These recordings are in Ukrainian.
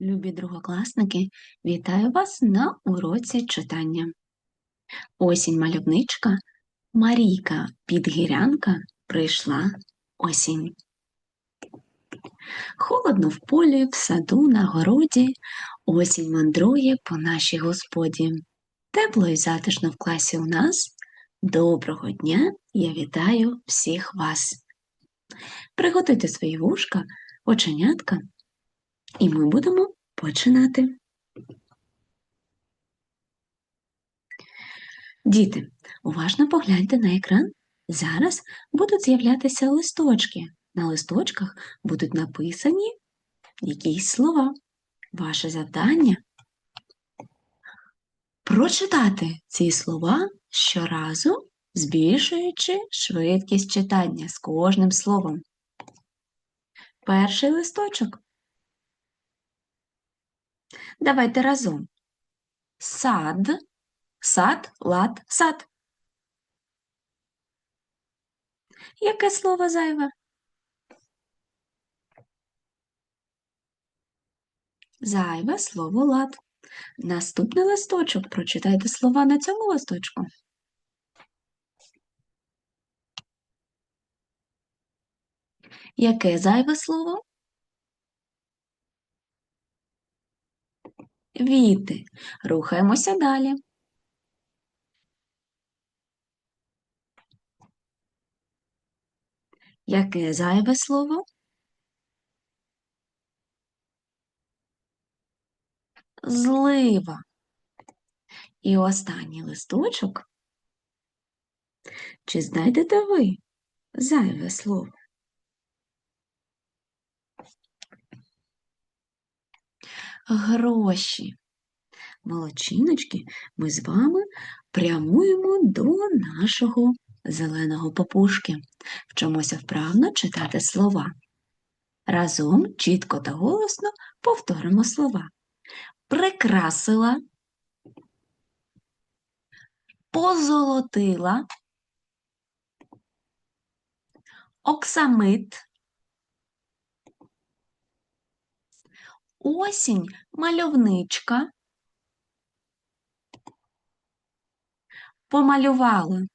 Любі другокласники, вітаю вас на уроці читання. Осінь мальовничка, Марійка Підгірянка прийшла осінь. Холодно в полі, в саду, на городі, осінь мандрує по нашій господі. Тепло і затишно в класі у нас. Доброго дня, я вітаю всіх вас. Приготуйте свої вушка, оченятка і ми будемо починати. Діти, уважно погляньте на екран. Зараз будуть з'являтися листочки. На листочках будуть написані якісь слова. Ваше завдання прочитати ці слова щоразу, збільшуючи швидкість читання з кожним словом. Перший листочок. Давайте разом. Сад, сад, лад, сад. Яке слово зайве? Зайве слово лад. Наступний листочок. Прочитайте слова на цьому листочку. Яке зайве слово? Віти. Рухаємося далі. Яке зайве слово? Злива. І останній листочок. Чи знайдете ви зайве слово? Гроші. Молодчиночки, ми з вами прямуємо до нашого зеленого папушки. Вчимося вправно читати слова. Разом чітко та голосно повторимо слова. Прикрасила, позолотила, оксамит, осінь мальовничка, помалювала.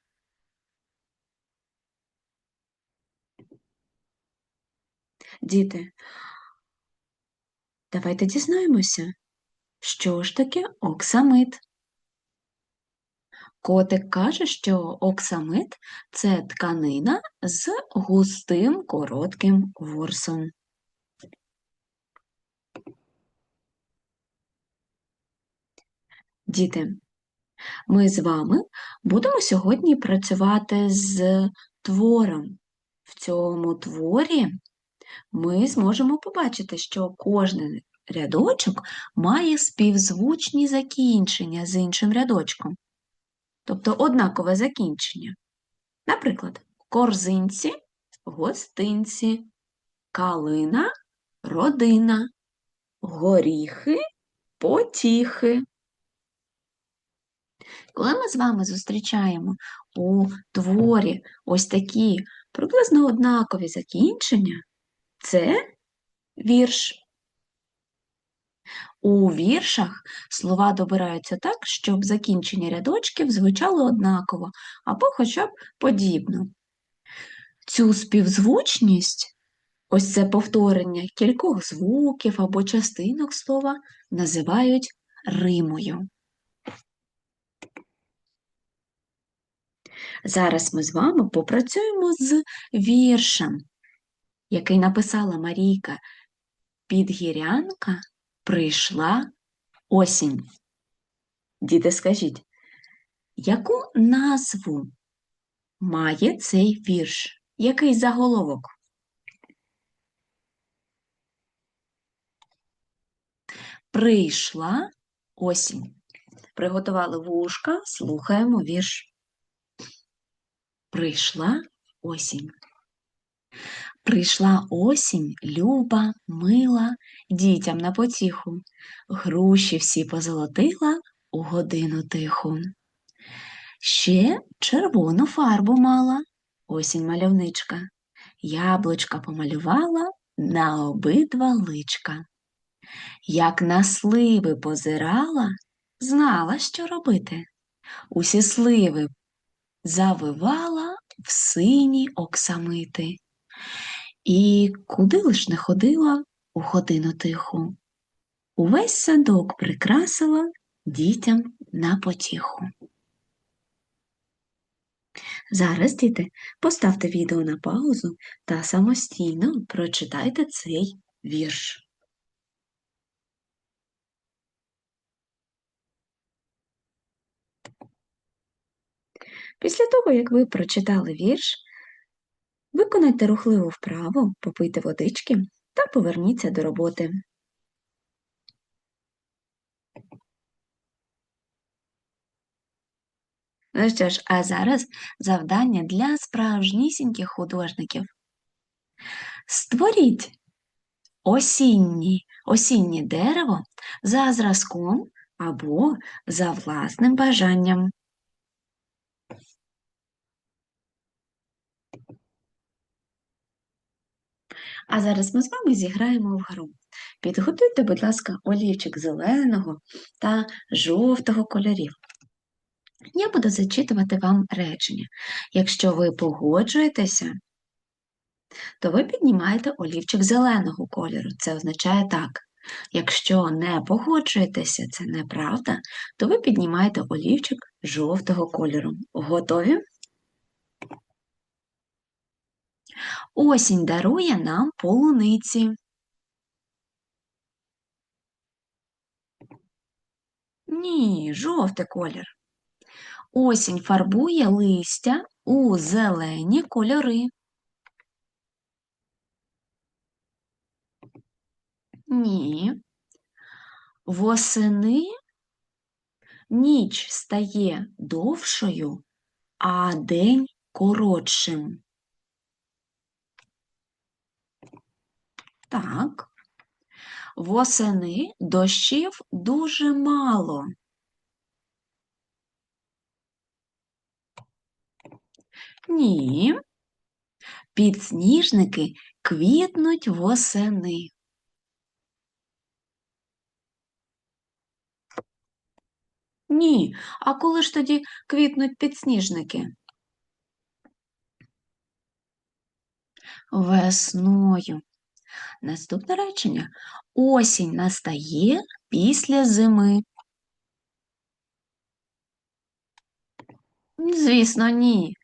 Діти, давайте дізнаємося, що ж таке оксамит. Котик каже, що оксамит це тканина з густим коротким ворсом. Діти, ми з вами будемо сьогодні працювати з твором. В цьому творі ми зможемо побачити, що кожен рядочок має співзвучні закінчення з іншим рядочком, тобто однакове закінчення. Наприклад, корзинці, гостинці, калина, родина, горіхи, потіхи. Коли ми з вами зустрічаємо у творі ось такі приблизно однакові закінчення, це вірш. У віршах слова добираються так, щоб закінчення рядочків звучало однаково або хоча б подібно. Цю співзвучність, ось це повторення кількох звуків або частинок слова, називають римою. Зараз ми з вами попрацюємо з віршем, який написала Марійка Підгірянка прийшла осінь. Діти, скажіть, яку назву має цей вірш? Який заголовок? Прийшла осінь. Приготували вушка, слухаємо вірш. Прийшла осінь. Прийшла осінь, люба, мила, дітям на потіху, груші всі позолотила у годину тиху. Ще червону фарбу мала, осінь мальовничка, яблучка помалювала на обидва личка. Як на сливи позирала, знала, що робити. Усі сливи завивала в сині оксамити. І куди лиш не ходила у годину тиху. Увесь садок прикрасила дітям на потіху. Зараз, діти, поставте відео на паузу та самостійно прочитайте цей вірш. Після того, як ви прочитали вірш, виконайте рухливу вправу, попийте водички та поверніться до роботи. Ну що ж, а зараз завдання для справжнісіньких художників. Створіть осінні, осіннє дерево за зразком або за власним бажанням. А зараз ми з вами зіграємо в гру. Підготуйте, будь ласка, олівчик зеленого та жовтого кольорів. Я буду зачитувати вам речення. Якщо ви погоджуєтеся, то ви піднімаєте олівчик зеленого кольору. Це означає так. Якщо не погоджуєтеся, це неправда, то ви піднімаєте олівчик жовтого кольору. Готові? Осінь дарує нам полуниці. Ні, жовтий колір. Осінь фарбує листя у зелені кольори. Ні. Восени ніч стає довшою, а день коротшим. Так. Восени дощів дуже мало. Ні. Підсніжники квітнуть восени. Ні. А коли ж тоді квітнуть підсніжники? Весною. Наступне речення. Осінь настає після зими. Звісно, ні.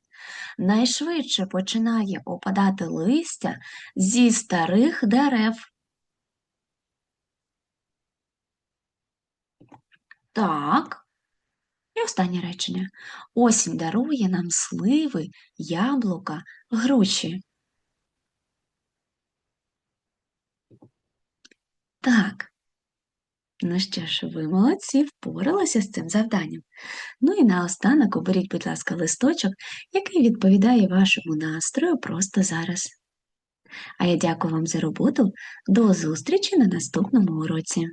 Найшвидше починає опадати листя зі старих дерев. Так. І останнє речення. Осінь дарує нам сливи, яблука, груші. Так. Ну що ж, ви молодці, впоралися з цим завданням. Ну і наостанок оберіть, будь ласка, листочок, який відповідає вашому настрою просто зараз. А я дякую вам за роботу. До зустрічі на наступному уроці.